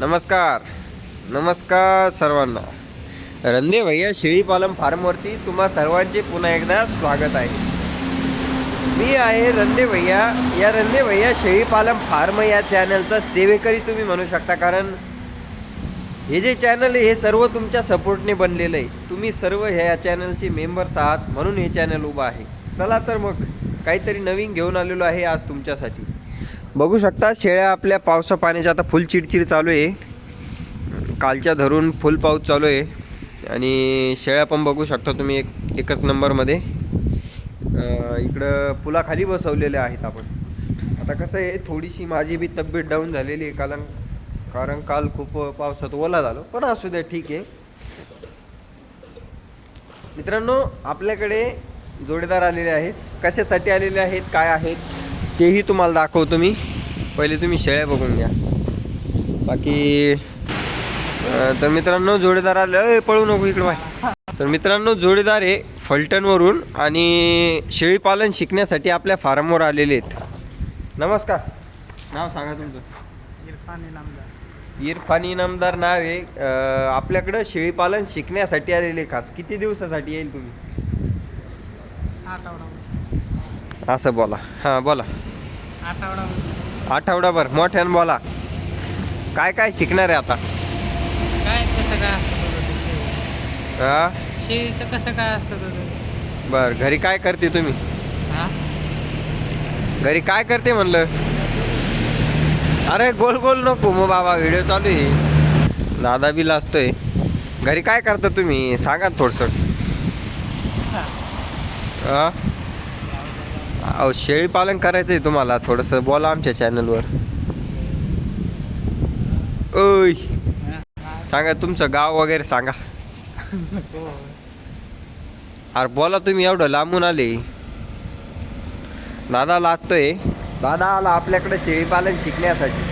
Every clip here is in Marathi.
नमस्कार. नमस्कार सर्वांना. रंदे भैया शेळीपालन फार्मवरती तुम्हा सर्वांचे पुन्हा एकदा स्वागत आहे. मी आहे रंदे भैया. या रंदे भैया शेळीपालन फार्म या चॅनलचा सेवेकरी तुम्ही म्हणू शकता कारण हे जे चॅनल आहे हे सर्व तुमच्या सपोर्टने बनलेलं आहे. तुम्ही सर्व ह्या चॅनलचे मेंबर्स आहात म्हणून हे चॅनल उभं आहे. चला तर मग काहीतरी नवीन घेऊन आलेलो आहे आज तुमच्यासाठी. बघू शकता शेळ्या आपल्या पावसा पाण्याची आता फुल चिडचिड चालू आहे. कालच्या धरून फुल पाऊस चालू आहे. आणि शेळ्या पण बघू शकता तुम्ही एक एकच नंबरमध्ये. इकडं पुलाखाली बसवलेल्या आहेत आपण. आता कसं आहे थोडीशी माझी बी तब्येत डाऊन झालेली आहे कारण कारण काल खूप पावसात ओला झालो. पण असू द्या ठीक आहे. मित्रांनो आपल्याकडे जोडीदार आलेले आहेत. कशासाठी आलेले आहेत काय आहेत? तेही तुम्हाला दाखवतो मी. पहिले तुम्ही शेळ्या बघून घ्या. बाकी तर मित्रांनो जोडीदार आले. पळू नको इकडं बाय तर मित्रांनो जोडीदार हे फलटणवरून आणि शेळीपालन शिकण्यासाठी आपल्या फार्मवर आलेले आहेत. नमस्कार. नाव सांगा तुमचं. इरफान इनामदार. इरफान इनामदार नाव आहे. आपल्याकडं शेळीपालन शिकण्यासाठी आलेले खास किती दिवसासाठी येईल तुम्ही? आठवडा असं बोला. हां बोला. आठवडा. आठवडाभर मोठ्यानं बोला. काय काय शिकणार आहे आता? काय कसं काय? हा? शेळीचं कसं काय असतं बर घरी काय करते तुम्ही? हा? घरी काय करते म्हणलं? अरे गोल गोल नको मग बाबा व्हिडिओ चालू आहे. दादा बी लाजतोय. घरी काय करता तुम्ही? सांगा थोडस. अहो शेळी पालन करायचंय तुम्हाला. थोडंसं बोला आमच्या चॅनलवर ओय. सांगा तुमचं गाव वगैरे सांगा. अरे बोला तुम्ही एवढं लांबून आले. दादा लाजतोय दादा आला आपल्याकडे शेळीपालन शिकण्यासाठी.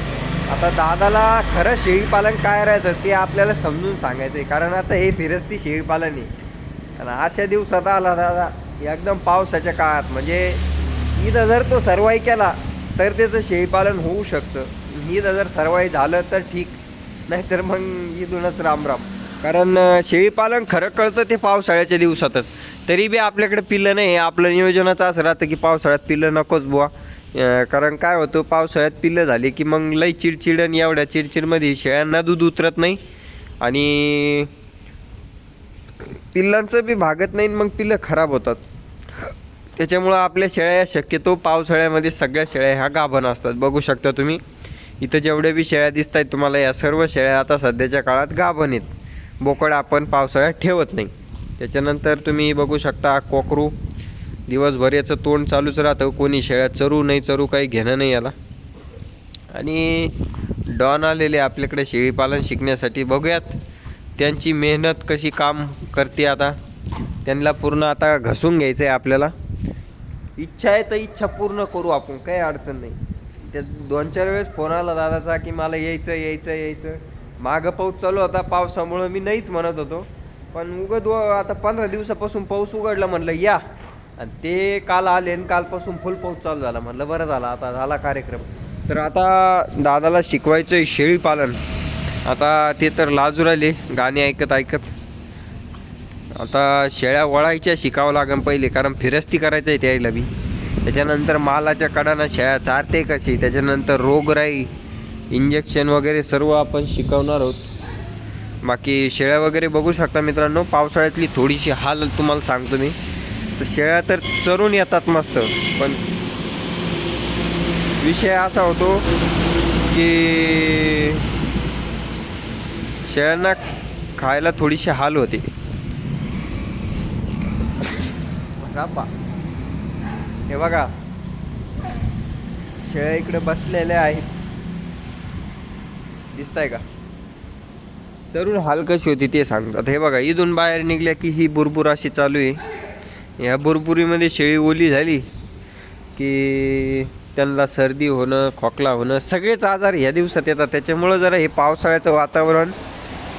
आता दादाला खरं शेळीपालन काय राहायचं ते आपल्याला समजून सांगायचं आहे कारण आता हे फिरस्ती शेळीपालन आहे आणि अशा दिवसात आला दादा एकदम पावसाच्या काळात. म्हणजे इथं जर तो सर्वाई केला तर त्याचं शेळीपालन होऊ शकतं. इथं जर सर्वाई झालं तर ठीक नाहीतर मग इथूनच राम राम कारण शेळीपालन खरं कळतं ते पावसाळ्याच्या दिवसातच. तरी बी आपल्याकडे पिल्लं नाही आपलं नियोजनाचं असं राहतं की पावसाळ्यात पिल्लं नकोच बुवा. कारण काय होतं पावसाळ्यात पिल्लं झाली की मग लई चिडचिड आणि एवढ्या चिडचिडमध्ये शेळ्यांना दूध उतरत नाही. आणि पिल्लांचं बी भागत नाही आणि मग पिल्लं खराब होतात. त्याच्यामुळं आपल्या शेळ्या शक्यतो पावसाळ्यामध्ये सगळ्या शेळ्या ह्या गाभण असतात. बघू शकता तुम्ही इथं जेवढ्या बी शेळ्या दिसत आहेत तुम्हाला या सर्व शेळ्या आता सध्याच्या काळात गाभण आहेत. बोकड आपण पावसाळ्यात ठेवत नाही. त्याच्यानंतर तुम्ही बघू शकता कोकरू. दिवसभर याचं तोंड चालूच राहतं. कोणी शेळ्या चरू नाही चरू काही घेणं नाही याला. आणि डॉन आलेले आपल्याकडे शेळीपालन शिकण्यासाठी बघूयात. त्यांची मेहनत कशी काम करते आता? त्यांना पूर्ण आता घसून घ्यायचं आहे आपल्याला. इच्छा आहे तर इच्छा पूर्ण करू आपण काही अडचण नाही. त्या दोन चार वेळेस फोन आला दादाचा की मला यायचं यायचं यायचं. मागं पाऊस चालू होता पावसामुळं मी नाहीच म्हणत होतो. पण उगत व आता पंधरा दिवसापासून पाऊस उघडला म्हणलं या. आणि ते काल आले आणि कालपासून फुल पाऊस चालू झाला म्हणलं बरं झालं आता झाला कार्यक्रम. तर आता दादाला शिकवायचं आहे शेळीपालन आता ते तर लाजू राहिले गाणी ऐकत ऐकत. आता शेळ्या वळायच्या शिकावं लागेल पहिले कारण फिरस्ती करायचं आहे त्याला बी. त्याच्यानंतर मालाच्या कडानं शेळ्या चारते कशी त्याच्यानंतर रोगराई इंजेक्शन वगैरे सर्व आपण शिकवणार आहोत. बाकी शेळ्या वगैरे बघू शकता मित्रांनो पावसाळ्यातली थोडीशी हाल तुम्हाला सांगतो मी. तर शेळ्या तर चरून येतात मस्त पण विषय असा होतो की शेळ्यांना खायला थोडीशी हाल होते. रापा हे बघा. शेळ्या इकडे बसलेल्या आहेत. दिसताय का? जरूर हाल कशी होती ते सांगतात. हे बघा इथून बाहेर निघल्या की ही बुरबुर अशी चालू आहे. ह्या बुरबुरीमध्ये शेळी ओली झाली की त्यांना सर्दी होणं खोकला होणं सगळेच आजार ह्या दिवसात येतात. त्याच्यामुळं जरा हे पावसाळ्याचं वातावरण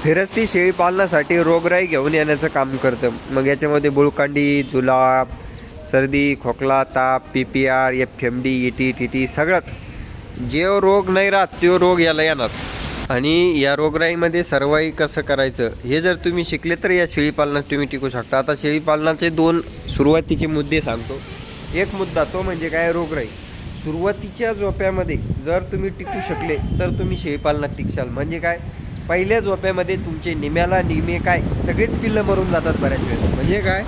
फिरस्ती शेळी पालनासाठी रोगराई घेऊन येण्याचं काम करतं. मग याच्यामध्ये बुळकांडी जुलाब सर्दी खोकला ताप P P R F M D E T T T सगळंच. जे रोग नाही राहत तो रोग याला येणार. आणि या रोगराईमध्ये सर्वाई कसं करायचं हे जर तुम्ही शिकले तर या शेळीपालनात तुम्ही टिकू शकता. आता शेळीपालनाचे दोन सुरुवातीचे मुद्दे सांगतो. एक मुद्दा तो म्हणजे काय रोगराई. सुरुवातीच्या झोप्यामध्ये जर तुम्ही टिकू शकले तर तुम्ही शेळीपालनात टिकशाल. म्हणजे काय? पहिल्या झोप्यामध्ये तुमचे निम्याला निमे काय सगळेच पिल्लं मरून जातात बऱ्याच वेळेस. म्हणजे काय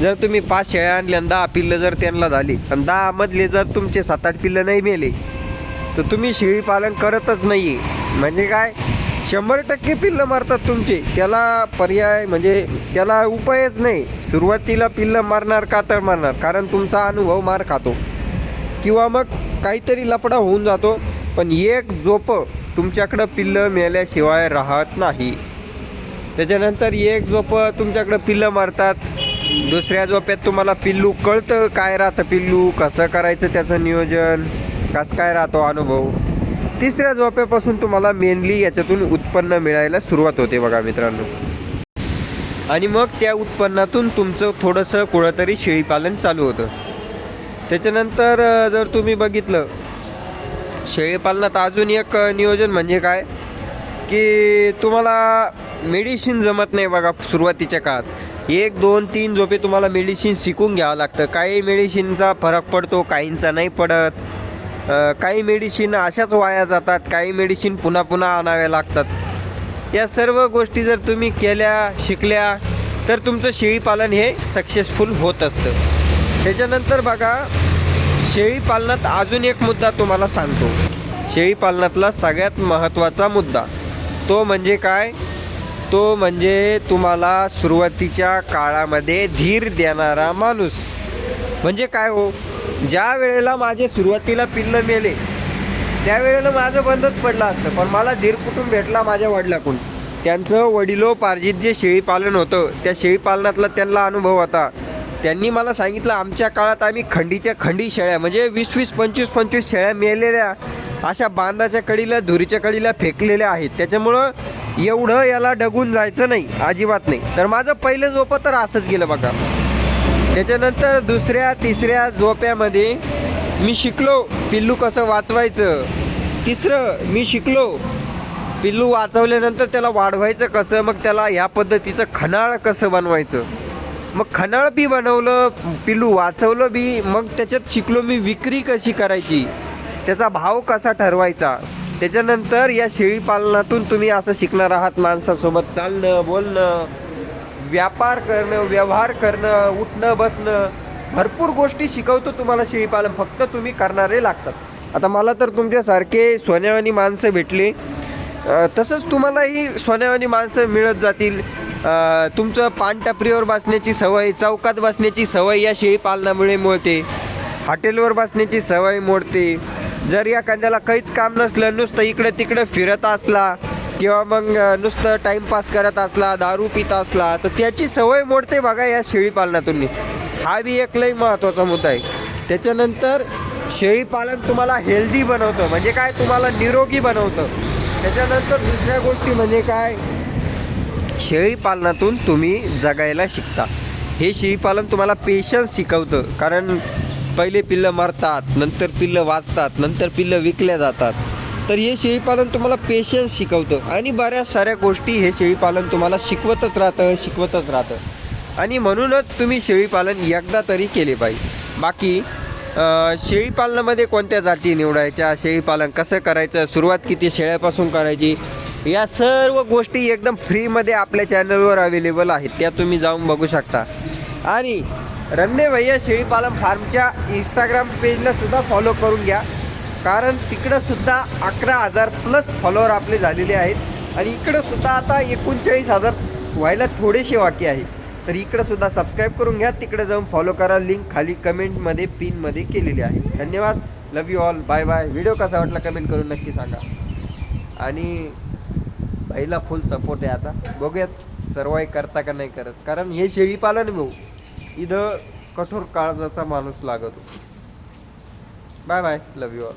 जर तुम्ही पाच शेळ्या आणल्या आणि दहा पिल्लं जर त्यांना झाली आणि दहामधले जर तुमचे सात आठ पिल्लं नाही मेले तर तुम्ही शेळी पालन करतच नाही आहे म्हणजे काय शंभर टक्के पिल्लं मारतात तुमचे. त्याला पर्याय म्हणजे त्याला उपायच नाही. सुरुवातीला पिल्लं मारणार का तर मारणार कारण तुमचा अनुभव मार खातो. किंवा मग काहीतरी लपडा होऊन जातो पण एक झोपं तुमच्याकडं पिल्लं मेल्याशिवाय राहत नाही. त्याच्यानंतर एक झोप तुमच्याकडं पिल्लं मारतात. दुसऱ्या झोप्यात तुम्हाला पिल्लू कळतं काय राहतं पिल्लू कसं करायचं त्याचं नियोजन कसं काय राहतो अनुभव. तिसऱ्या झोप्यापासून तुम्हाला मेनली याच्यातून उत्पन्न मिळायला सुरुवात होते बघा मित्रांनो. आणि मग त्या उत्पन्नातून तुमचं थोडंसं कुठंतरी शेळीपालन चालू होतं. त्याच्यानंतर जर तुम्ही बघितलं शेळीपालनात अजून एक नियोजन म्हणजे काय? की तुम्हाला मेडिसिन जमत नाही बघा सुरुवातीच्या काळात. एक दोन तीन झोपे तुम्हाला मेडिसिन शिकून घ्यावं लागतं. काही मेडिसिनचा फरक पडतो काहींचा नाही पडत. काही मेडिसिन अशाच वाया जातात काही मेडिसिन पुन्हा पुन्हा आणाव्या लागतात. या सर्व गोष्टी जर तुम्ही केल्या शिकल्या तर तुमचं शेळीपालन हे सक्सेसफुल होत असतं. त्याच्यानंतर बघा शेळीपालनात अजून एक मुद्दा तुम्हाला सांगतो. शेळीपालनातला सगळ्यात महत्त्वाचा मुद्दा. तो म्हणजे काय? तो म्हणजे तुम्हाला सुरुवातीच्या काळामध्ये धीर देणारा माणूस. म्हणजे काय हो? ज्या वेळेला माझे सुरुवातीला पिल्लं मेले त्यावेळेला माझं बंदच पडलं असतं. पण मला धीर कुठून भेटला? माझ्या वडिलाकडून. त्यांचं वडिलोपार्जित जे शेळीपालन होतं त्या शेळीपालनातला त्यांना अनुभव होता. त्यांनी मला सांगितलं आमच्या काळात आम्ही खंडीच्या खंडी शेळ्या म्हणजे वीस वीस पंचवीस पंचवीस शेळ्या मिळालेल्या अशा बांधाच्या कडीला धुरीच्या कडीला फेकलेल्या आहेत. त्याच्यामुळं एवढं याला डगून जायचं नाही अजिबात नाही. तर माझं पहिलं झोपं तर असंच गेलं बघा. त्याच्यानंतर दुसऱ्या तिसऱ्या झोप्यामध्ये मी शिकलो पिल्लू कसं वाचवायचं. तिसरं मी शिकलो पिल्लू वाचवल्यानंतर त्याला वाढवायचं कसं मग त्याला ह्या पद्धतीचं खणाळ कसं बनवायचं. मग खनाळ बी बनवलं पिल्लू वाचवलं बी मग त्याच्यात शिकलो मी विक्री कशी करायची? त्याचा भाव कसा ठरवायचा? त्याच्यानंतर या शेळीपालनातून तुम्ही असं शिकणार आहात माणसासोबत. चालणं बोलणं व्यापार करणं व्यवहार करणं उठणं बसणं. भरपूर गोष्टी शिकवतो तुम्हाला शेळीपालन फक्त तुम्ही करणारे लागतात. आता मला तर तुमच्यासारखे सोन्यावानी माणसं भेटली. तसंच तुम्हालाही सोन्यावानी माणसं मिळत जातील. तुमचं पानटपरीवर बसण्याची सवय चौकात बसण्याची सवय या शेळीपालनामुळे मिळते हॉटेलवर बसण्याची सवय मोडते. जर एखाद्याला काहीच काम नसलं नुसतं इकडं तिकडं फिरत असला किंवा मग नुसतं टाईमपास करत असला दारू पित असला तर त्याची सवय मोडते बघा या शेळीपालनातून. हा बी एक लई महत्त्वाचा मुद्दा आहे. त्याच्यानंतर शेळीपालन तुम्हाला हेल्दी बनवतं. म्हणजे काय? तुम्हाला निरोगी बनवतं. त्याच्यानंतर दुसऱ्या गोष्टी म्हणजे काय? शेळीपालनातून तुम्ही जगायला शिकता. हे शेळीपालन तुम्हाला पेशन्स शिकवतं. कारण पहिले पिल्लं मरतात नंतर पिल्लं वाचतात नंतर पिल्लं विकल्या जातात. तर हे शेळीपालन तुम्हाला पेशन्स शिकवतं. आणि बऱ्याच साऱ्या गोष्टी हे शेळीपालन तुम्हाला शिकवतच राहतं शिकवतच राहतं. आणि म्हणूनच तुम्ही शेळीपालन एकदा तरी केले पाहिजे. बाकी शेळीपालनामध्ये कोणत्या जाती निवडायच्या? शेळीपालन कसं करायचं? सुरुवात किती? शेळ्यापासून करायची? या सर्व गोष्टी एकदम फ्रीमध्ये आपल्या चॅनलवर अवेलेबल आहेत. त्या तुम्ही जाऊन बघू शकता. आणि रन्ने भैया शेळीपालन फार्मच्या इंस्टाग्राम पेजला सुद्धा फॉलो करून घ्या. कारण तिकडंसुद्धा अकरा हजार प्लस फॉलोअर आपले झालेले आहेत. आणि इकडंसुद्धा आता एकोणचाळीस हजार व्हायला थोडेसे बाकी आहे. तर इकडंसुद्धा सबस्क्राईब करून घ्या. तिकडे जाऊन फॉलो करा. लिंक खाली कमेंटमध्ये पिनमध्ये केलेली आहे. धन्यवाद. Love you all bye bye video कसा वाटला कमेंट करून नक्की सांगा. आणि बाईला फुल सपोर्ट आहे. आता बघूयात सर्वाई करता का नाही करत. कारण हे शेळीपालन भाऊ. इथं कठोर काळजाचा माणूस लागतो. Bye bye love you all